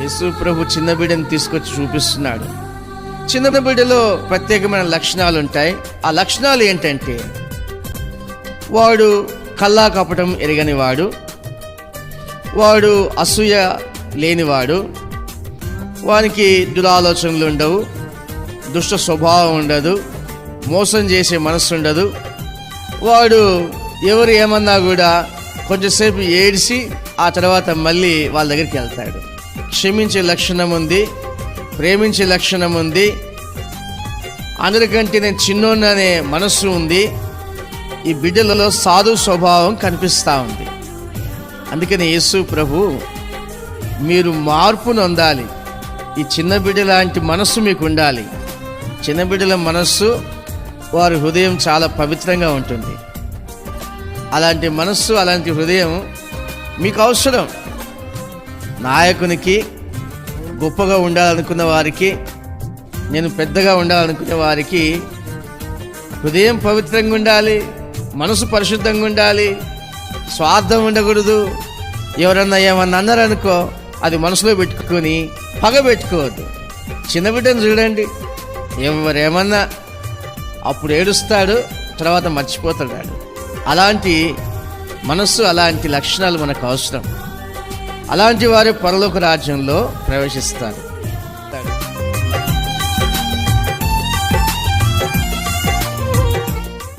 యేసు ప్రభు చిన్న బిడ్డను తీసుకొచ్చి చూపిస్తున్నాడు. చిన్న బిడ్డలో ప్రత్యేకమైన లక్షణాలు ఉంటాయి. ఆ లక్షణాలు ఏంటంటే వాడు కల్లా కపటం ఎరగని వాడు వాడు అసూయ లేనివాడు. వానికి దురాలోచనలు ఉండవు. దుష్ట స్వభావం ఉండదు. మోసం చేసే మనస్సు ఉండదు. వాడు ఎవరు ఏమన్నా కూడా కొంచెంసేపు ఏడిసి ఆ తర్వాత మళ్ళీ వాళ్ళ దగ్గరికి వెళ్తాడు. క్షమించే లక్షణం ఉంది ప్రేమించే లక్షణం ఉంది. అందరికంటే నేను చిన్నోన్ననే మనస్సు ఉంది. ఈ బిడ్డలలో సాధు స్వభావం కనిపిస్తూ ఉంది. అందుకని యేసు ప్రభు మీరు మార్పు నొందాలి. ఈ చిన్న బిడ్డ లాంటి మనస్సు మీకు ఉండాలి. చిన్న బిడ్డల మనస్సు వారి హృదయం చాలా పవిత్రంగా ఉంటుంది. అలాంటి మనస్సు అలాంటి హృదయం మీకు అవసరం. నాయకునికి గొప్పగా ఉండాలనుకున్న వారికి నేను పెద్దగా ఉండాలనుకునే వారికి హృదయం పవిత్రంగా ఉండాలి మనసు పరిశుద్ధంగా ఉండాలి స్వార్థం ఉండకూడదు. ఎవరన్నా ఏమన్నా అన్నారనుకో అది మనసులో పెట్టుకొని పగ పెట్టుకోవద్దు. చిన్న బిడ్డను చూడండి. ఎవరేమన్నా అప్పుడు ఏడుస్తాడు తర్వాత మర్చిపోతాడు. అలాంటి మనస్సు అలాంటి లక్షణాలు మనకు అవసరం. అలాంటి వారి పరలోక రాజ్యంలో ప్రవేశిస్తారు.